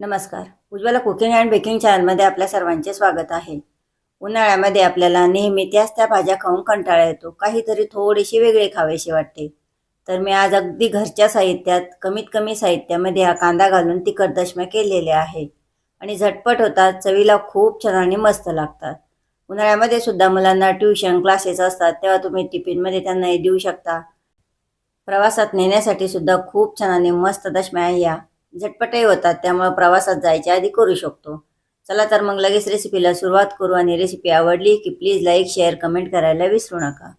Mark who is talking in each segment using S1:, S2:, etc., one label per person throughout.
S1: नमस्कार. Ujjwala cooking and baking चॅनलमध्ये आपल्या सर्वांचे स्वागत आहे. उन्हाळ्यामध्ये आपल्याला नेहमी त्याच त्या भाज्या खाऊन कंटाळा येतो. काहीतरी थोडीशी वेगळी खावेशी वाटते. तर मी आज अगदी घरच्या साहित्यात कमीत कमी साहित्यामध्ये हा कांदा घालून तिखट दशम्या केलेल्या आहे. आणि झटपट होतात चवीला खूप छान आणि मस्त लागतात. उन्हाळ्यामध्ये सुद्धा मुलांना ट्युशन क्लासेस असतात तेव्हा तुम्ही टिफिनमध्ये त्यांना हे देऊ शकता. प्रवासात नेण्यासाठी सुद्धा खूप छान आणि मस्त दशम्या या. झटपटही होतात त्यामुळे प्रवासात जायच्या आधी करू शकतो. चला तर मग लगेच रेसिपीला सुरुवात करू आणि रेसिपी आवडली की प्लीज लाईक शेअर कमेंट करायला विसरू नका.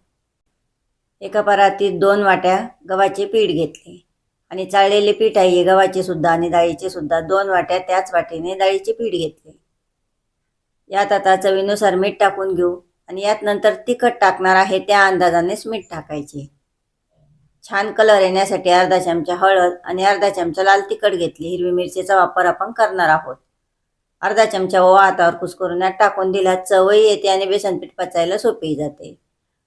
S1: एका परातीत दोन वाट्या गव्हाचे पीठ घेतले आणि चाळलेले पीठ आहे गव्हाचे सुद्धा आणि डाळीचे सुद्धा दोन वाट्या त्याच वाटेने डाळीचे पीठ घेतले. यात आता चवीनुसार मीठ टाकून घेऊ आणि यात नंतर तिखट टाकणार आहे त्या अंदाजानेच मीठ टाकायचे. छान कलर येण्यासाठी अर्धा चमचा हळद आणि अर्धा चमचा लाल तिखट घेतली. हिरवी मिरचीचा वापर आपण करणार आहोत. अर्धा चमचा ओवा हातावर कुस्करून यात टाकून दिला. चवही येते आणि बेसन पीठ पचायला सोपी जाते.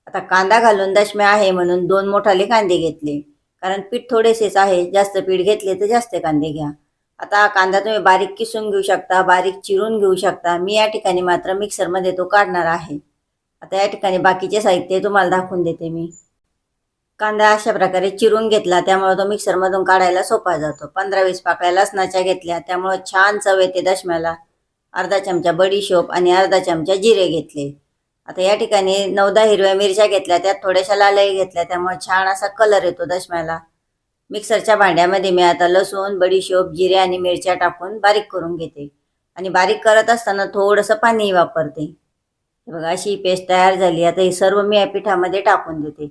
S1: आता कांदा घालून दशम्या आहे म्हणून दोन मोठाले कांदे घेतले. कारण पीठ थोडेसेच आहे. जास्त पीठ घेतले तर जास्त कांदे घ्या. आता कांदा तुम्ही बारीक किसून घेऊ शकता बारीक चिरून घेऊ शकता. मी या ठिकाणी मात्र मिक्सरमध्ये तो काढणार आहे. आता या ठिकाणी बाकीचे साहित्य तुम्हाला दाखवून देते मी. कांदा अशा प्रकारे चिरून घेतला त्यामुळे तो मिक्सरमधून काढायला सोपा जातो. पंधरा वीस पाकळ्या लसणाच्या घेतल्या त्यामुळं छान चव येते दशम्याला. अर्धा चमचा बडीशोप आणि अर्धा चमचा जिरे घेतले. आता या ठिकाणी नवदा हिरव्या मिरच्या घेतल्या त्यात थोड्याशा लालही घेतल्या त्यामुळे छान असा कलर येतो दशम्याला. मिक्सरच्या भांड्यामध्ये मी आता लसूण बडीशोप जिरे आणि मिरच्या टाकून बारीक करून घेते. आणि बारीक करत असताना थोडंसं पाणीही वापरते. बघा अशी पेस्ट तयार झाली. आता हे सर्व मी या पिठामध्ये टाकून देते.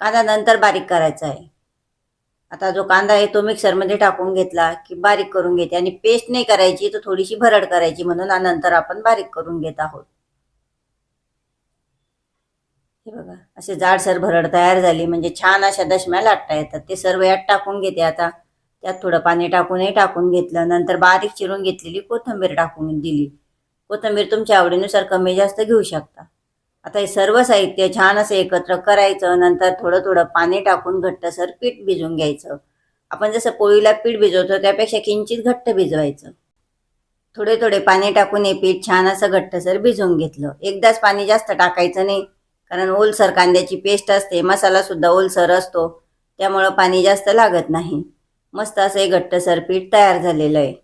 S1: कांदा नंतर बारीक करायचा आहे? आता जो कांदा आहे तो मिक्सरमध्ये टाकून घेतला की बारीक करून घेते आणि पेस्ट नाही करायची तर थोडीशी भरड करायची म्हणून नंतर आपण बारीक करून घेत आहोत. हे बघा असे जाडसर भरड तयार झाली म्हणजे छान अशा दशम्या लाटता येतात. ते सर्व यात टाकून घेते आता. त्यात थोडं पाणी टाकूनही टाकून घेतलं. नंतर बारीक चिरून घेतलेली कोथिंबीर टाकून दिली. कोथिंबीर तुमच्या आवडीनुसार कमी जास्त घेऊ शकता. आता हे सर्व साहित्य छान असं एकत्र करायचं नंतर थोडं थोडं पाणी टाकून घट्टसर पीठ भिजवून घ्यायचं. आपण जसं पोळीला पीठ भिजवतो त्यापेक्षा किंचित घट्ट भिजवायचं. थोडे थोडे पाणी टाकून हे पीठ छान असं घट्टसर भिजवून घेतलं. एकदाच पाणी जास्त टाकायचं नाही कारण ओलसर कांद्याची पेस्ट असते मसाला सुद्धा ओलसर असतो त्यामुळं पाणी जास्त लागत नाही. मस्त असं हे घट्टसर पीठ तयार झालेलं आहे.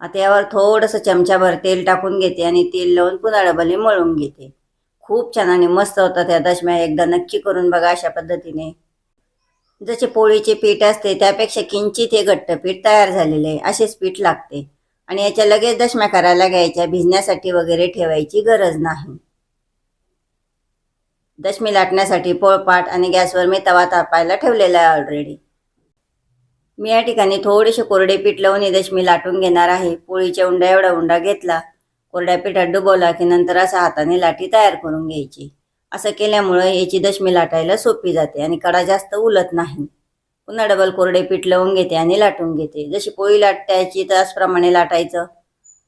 S1: आता यावर थोडंसं चमच्याभर तेल टाकून घेते आणि तेल लावून पुन्हा डबल मळून घेते. खूप छान आणि मस्त होतात त्या दशम्या. एकदा नक्की करून बघा अशा पद्धतीने. जसे पोळीचे पीठ असते त्यापेक्षा किंचित हे घट्ट पीठ तयार झालेले आहे. असेच पीठ लागते. आणि याच्या लगेच दशम्या करायला घ्यायच्या. भिजण्यासाठी वगैरे ठेवायची गरज नाही. दशमी लाटण्यासाठी पोळपाट आणि गॅसवर मी तवा तापायला ठेवलेला आहे ऑलरेडी मी या ठिकाणी थोडेसे कोरडे पीठ लावून ही दशमी लाटून घेणार आहे. पोळीच्या उंडा एवढा उंडा घेतला कोरड्या पिठात डुबवला की नंतर असं हाताने लाटी तयार करून घ्यायची. असं केल्यामुळं याची दशमी लाटायला सोपी जाते आणि कडा जास्त उलत नाही. पुन्हा डबल कोरडे पीठ लावून घेते आणि लाटून घेते. जशी पोळी लाटायची त्याचप्रमाणे लाटायचं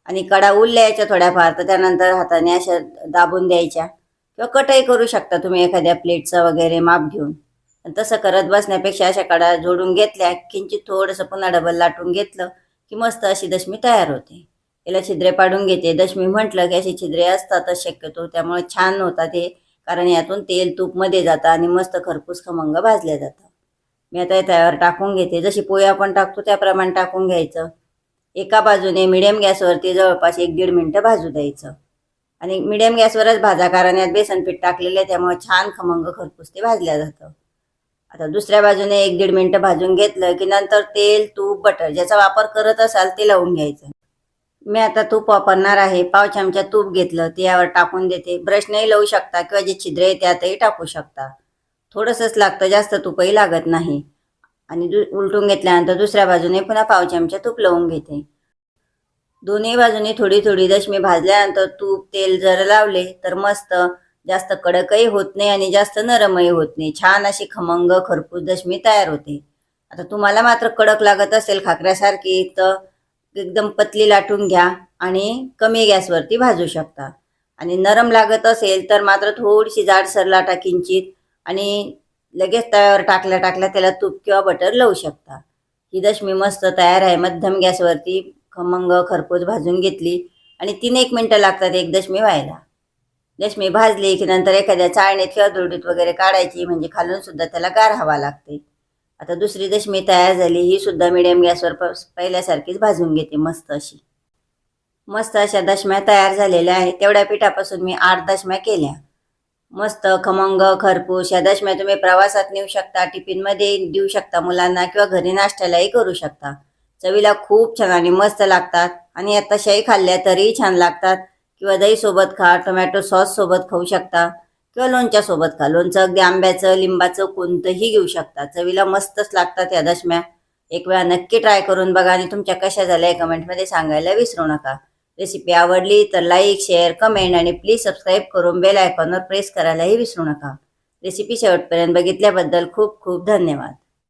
S1: आणि कडा उरल्या थोड्याफार तर त्यानंतर हाताने अशा दाबून द्यायच्या. किंवा कटही करू शकता तुम्ही एखाद्या प्लेटचं वगैरे माप घेऊन. तसं करत बसण्यापेक्षा अशा कडा जोडून घेतल्या किंचित थोडंसं पुन्हा डबल लाटून घेतलं की मस्त अशी दशमी तयार होते. याला छिद्रे पाडून घेते. दशमी म्हटलं की अशी छिद्रे असतातच शक्यतो त्यामुळे छान होतात ते कारण यातून तेल तूपमध्ये जातं आणि मस्त खरपूस खमंग भाजल्या जातं. मी आता त्यावर टाकून घेते. जशी पोळी आपण टाकतो त्याप्रमाणे टाकून घ्यायचं. एका बाजूने मिडियम गॅसवरती जवळपास एक दीड मिनटं भाजू द्यायचं. आणि मिडियम गॅसवरच भाजा कारण यात बेसन पीठ टाकलेलं आहे त्यामुळे छान खमंग खरपूस ते भाजल्या जातं. आता दुसऱ्या बाजूने एक दीड मिनटं भाजून घेतलं की नंतर तेल तूप बटर ज्याचा वापर करत असाल ते लावून घ्यायचं. मी आता तूप वापरणार आहे. पाव चमचा तूप घेतलं ते यावर टाकून देते. ब्रशनेही लावू शकता किंवा जे छिद्र आहे त्यातही टाकू शकता. थोडंसंच लागतं जास्त तूपही लागत नाही. आणि दु उलटून घेतल्यानंतर दुसऱ्या बाजूने पुन्हा पाव चमचा तूप लावून घेते. दोन्ही बाजूनी थोडी थोडी दशमी भाजल्यानंतर तूप तेल जर लावले तर मस्त जास्त कडकही होत नाही आणि जास्त नरमही होत नाही. छान अशी खमंग खरपूस दशमी तयार होते. आता तुम्हाला मात्र कडक लागत असेल खाकऱ्यासारखी तर एकदम पतली लाटून घ्या आणि कमी गॅसवरती भाजू शकता. आणि नरम लागत असेल तर मात्र थोडीशी जाडसर लाटा किंचित आणि लगेच तव्यावर टाकल्या टाकल्या त्याला तूप किंवा बटर लावू शकता. ही दशमी मस्त तयार आहे. मध्यम गॅसवरती खमंग खरपूस भाजून घेतली आणि तीन एक मिनटं लागतात एक दशमी व्हायला. दशमी भाजली की नंतर एखाद्या चाळणीत किंवा दुरडीत वगैरे काढायची म्हणजे खालून सुद्धा त्याला गार हवा लागते. आता दुसरी दशमी तयार झाली ही सुद्धा मिडियम गॅसवर प- पहिल्यासारखीच भाजून घेते मस्त अशी. मस्त अशा दशम्या तयार झालेल्या आहेत. तेवढ्या पिठापासून मी आठ दशम्या केल्या. मस्त खमंग खरपूस या दशम्या तुम्ही प्रवासात नेऊ शकता टिफिनमध्ये देऊ शकता मुलांना किंवा घरी नाश्त्यालाही करू शकता. चवीला खूप छान आणि मस्त लागतात. आणि या तशाही खाल्ल्या तरीही छान लागतात. किंवा दहीसोबत खा टोमॅटो सॉस सोबत खाऊ शकता किंवा लोणच्या सोबत खा. लोणचं अगदी आंब्याचं लिंबाचं कोणतंही घेऊ शकता. चवीला मस्तच लागतात या दशम्या. एक वेळा नक्की ट्राय करून बघा आणि तुमच्या कशा झाल्या कमेंटमध्ये सांगायला विसरू नका. रेसिपी आवडली तर लाईक शेअर कमेंट आणि प्लीज सबस्क्राईब करून बेल आयकॉनवर प्रेस करायलाही विसरू नका. रेसिपी शेवटपर्यंत बघितल्याबद्दल खूप खूप धन्यवाद.